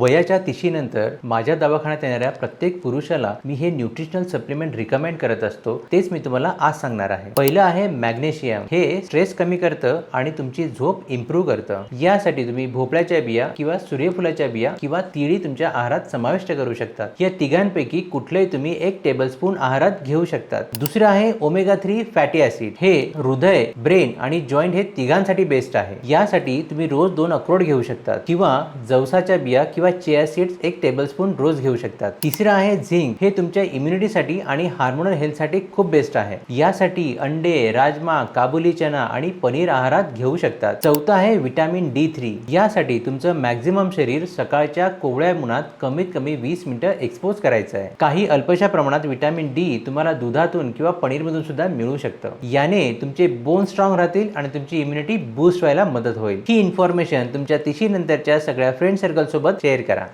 वयाच्या तिशीनंतर माझ्या दवाखान्यात येणाऱ्या प्रत्येक पुरुषाला मी हे न्यूट्रिशनल सप्लिमेंट रिकमेंड करत असतो तेच मी तुम्हाला आज सांगणार आहे. पहिलं आहे मॅग्नेशियम हे स्ट्रेस कमी करतं आणि तुमची झोप इम्प्रूव्ह करतं. यासाठी तुम्ही भोपळ्याच्या बिया किंवा सूर्यफुलाच्या बिया किंवा तिळी तुमच्या आहारात समाविष्ट करू शकतात. या तिघांपैकी कुठलेही तुम्ही एक टेबलस्पून आहारात घेऊ शकतात. दुसरं आहे ओमेगा थ्री फॅटी ऍसिड हे हृदय ब्रेन आणि जॉईंट हे तिघांसाठी बेस्ट आहे. यासाठी तुम्ही रोज दोन अक्रोड घेऊ शकतात किंवा जवसाच्या बिया किंवा चिया सीड्स एक टेबलस्पून रोज घेऊ शकतात. तिसरं आहे झिंक. हे तुमच्या इम्युनिटीसाठी आणि हार्मोनल हेल्थसाठी खूप बेस्ट आहे. यासाठी अंडे राजमा काबुली चना आणि पनीर आहारात घेऊ शकतात. चौथं आहे विटॅमिन डी थ्री यासाठी तुमचं मॅक्झिमम शरीर सकाळच्या कोवळ्या उन्हात कमीत कमी वीस मिनिटं एक्सपोज करायचं आहे. काही अल्पशा प्रमाणात विटॅमिन डी तुम्हाला दुधातून किंवा पनीरमधून सुद्धा मिळू शकतं. याने तुमचे बोन स्ट्रॉंग राहतील आणि तुमची इम्युनिटी बूस्ट व्हायला मदत होईल. ही इन्फॉर्मेशन तुमच्या तिशी नंतरच्या सगळ्या फ्रेंड सर्कल सोबत शेअर करा